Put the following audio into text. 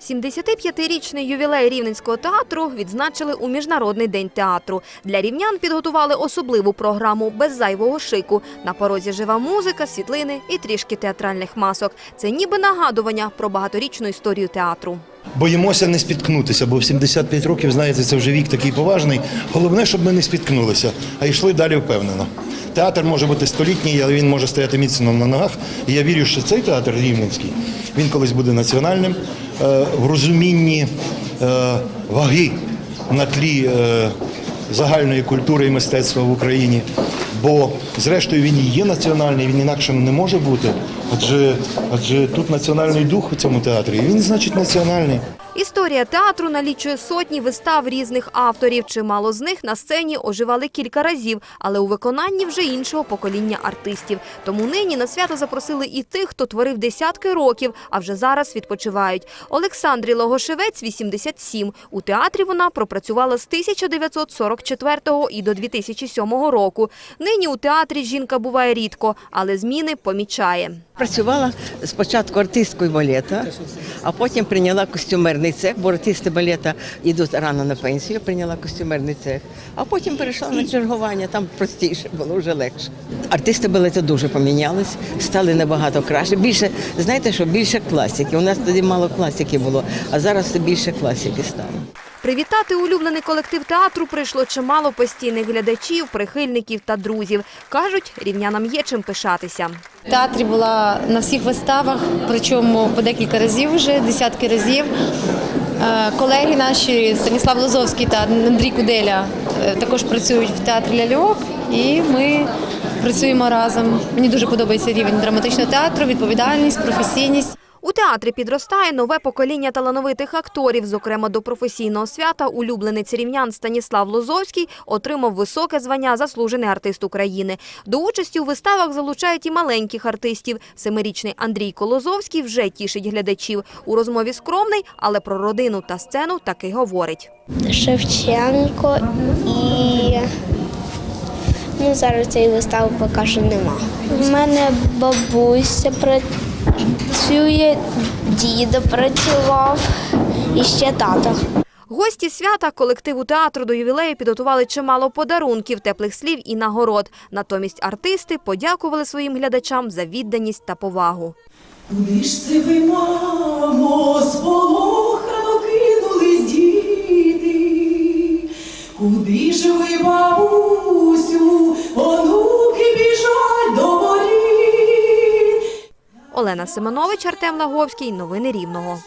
75-річний ювілей Рівненського театру відзначили у Міжнародний день театру. Для рівнян підготували особливу програму без зайвого шику. На порозі жива музика, світлини і трішки театральних масок. Це ніби нагадування про багаторічну історію театру. Боїмося не спіткнутися, бо в 75 років, знаєте, це вже вік такий поважний. Головне, щоб ми не спіткнулися, а йшли далі впевнено. Театр може бути столітній, але він може стояти міцно на ногах. І я вірю, що цей театр рівненський, він колись буде національним е, в розумінні е, ваги на тлі е, загальної культури і мистецтва в Україні. Бо, зрештою, він і є національний, він інакшим не може бути. Адже, адже тут національний дух у цьому театрі, і він, значить, національний. Історія театру налічує сотні вистав різних авторів. Чимало з них на сцені оживали кілька разів, але у виконанні вже іншого покоління артистів. Тому нині на свято запросили і тих, хто творив десятки років, а вже зараз відпочивають. Олександрі Логошевець 87. У театрі вона пропрацювала з 1944 і до 2007 року. Нині у театрі жінка буває рідко, але зміни помічає. Працювала спочатку артисткою балета, а потім прийняла костюмерний цех, бо артисти балета йдуть рано на пенсію, прийняла костюмерний цех, а потім перейшла на чергування, там простіше було, вже легше. Артисти балета дуже помінялись, стали набагато краще. Більше, знаєте що, більше класики. У нас тоді мало класики було, а зараз більше класики стало. Привітати улюблений колектив театру прийшло чимало постійних глядачів, прихильників та друзів. Кажуть, рівнянам є чим пишатися. В театрі була на всіх виставах, причому по декілька разів вже, десятки разів. Е, Колеги наші Станіслав Лозовський та Андрій Куделя е, також працюють в театрі ляльок, і ми працюємо разом. Мені дуже подобається рівень драматичного театру, відповідальність, професійність. У театрі підростає нове покоління талановитих акторів. Зокрема, до професійного свята улюбленець рівнян Станіслав Лозовський отримав високе звання заслужений артист України. До участі у виставах залучають і маленьких артистів. Семирічний Андрій Колозовський вже тішить глядачів. У розмові скромний, але про родину та сцену таки говорить. Шевченко і ну, зараз цієї вистави поки що нема. У мене бабуся працює, дідо працював і ще тато. Гості свята колективу театру до ювілею підготували чимало подарунків, теплих слів і нагород. Натомість артисти подякували своїм глядачам за відданість та повагу. Куди ж це ви, мамо, сполохано кинулись діти? Куди ж ви, бабусю, Олена Семенович, Артем Лаговський. Новини Рівного.